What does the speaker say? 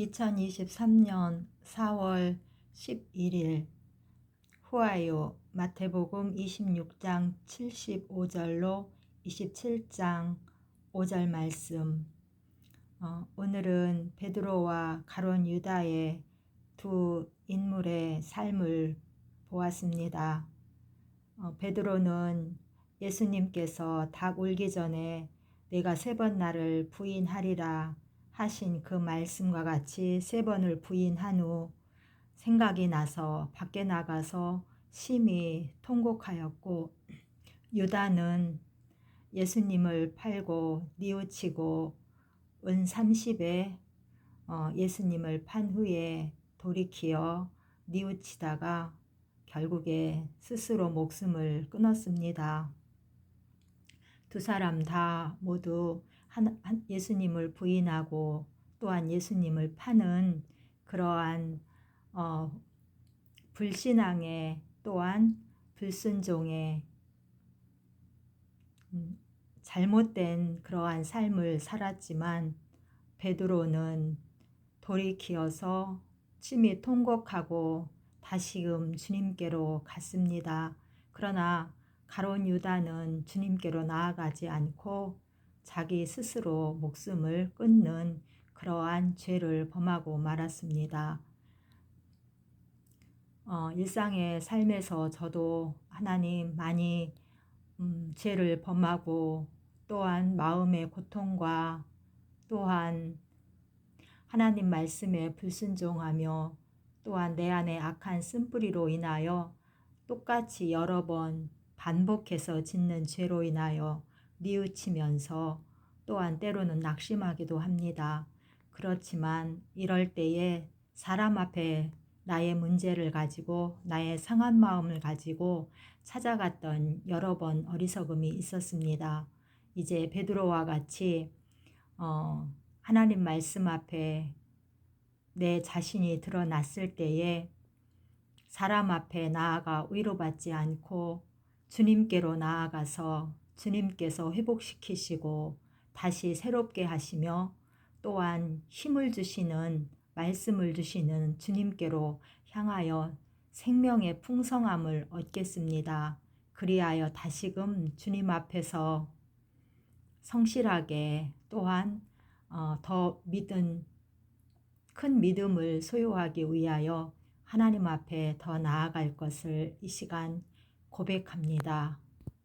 2023년 4월 11일 후아요 마태복음 26장 75절로 27장 5절 말씀 어, 오늘은 베드로와 가론 유다의 두 인물의 삶을 보았습니다. 어, 베드로는 예수님께서 닭 울기 전에 내가 세 번 나를 부인하리라 하신 그 말씀과 같이 세 번을 부인한 후 생각이 나서 밖에 나가서 심히 통곡하였고 유다는 예수님을 팔고 뉘우치고 은 30에 어, 예수님을 판 후에 돌이키어 뉘우치다가 결국에 스스로 목숨을 끊었습니다. 두 사람 다 모두 예수님을 부인하고 또한 예수님을 파는 그러한 어, 불신앙의 또한 불순종의 음, 잘못된 그러한 삶을 살았지만 베드로는 돌이키어서 심히 통곡하고 다시금 주님께로 갔습니다. 그러나 가론 유다는 주님께로 나아가지 않고 자기 스스로 목숨을 끊는 그러한 죄를 범하고 말았습니다. 어, 일상의 삶에서 저도 하나님 많이 음, 죄를 범하고 또한 마음의 고통과 또한 하나님 말씀에 불순종하며 또한 내 안에 악한 쓴뿌리로 인하여 똑같이 여러 번 반복해서 짓는 죄로 인하여 뉘우치면서 또한 때로는 낙심하기도 합니다. 그렇지만 이럴 때에 사람 앞에 나의 문제를 가지고 나의 상한 마음을 가지고 찾아갔던 여러 번 어리석음이 있었습니다. 이제 베드로와 같이 어, 하나님 말씀 앞에 내 자신이 드러났을 때에 사람 앞에 나아가 위로받지 않고 주님께로 나아가서 주님께서 회복시키시고 다시 새롭게 하시며 또한 힘을 주시는 말씀을 주시는 주님께로 향하여 생명의 풍성함을 얻겠습니다. 그리하여 다시금 주님 앞에서 성실하게 또한 어, 더 믿은 큰 믿음을 소유하기 위하여 하나님 앞에 더 나아갈 것을 이 시간 고백합니다.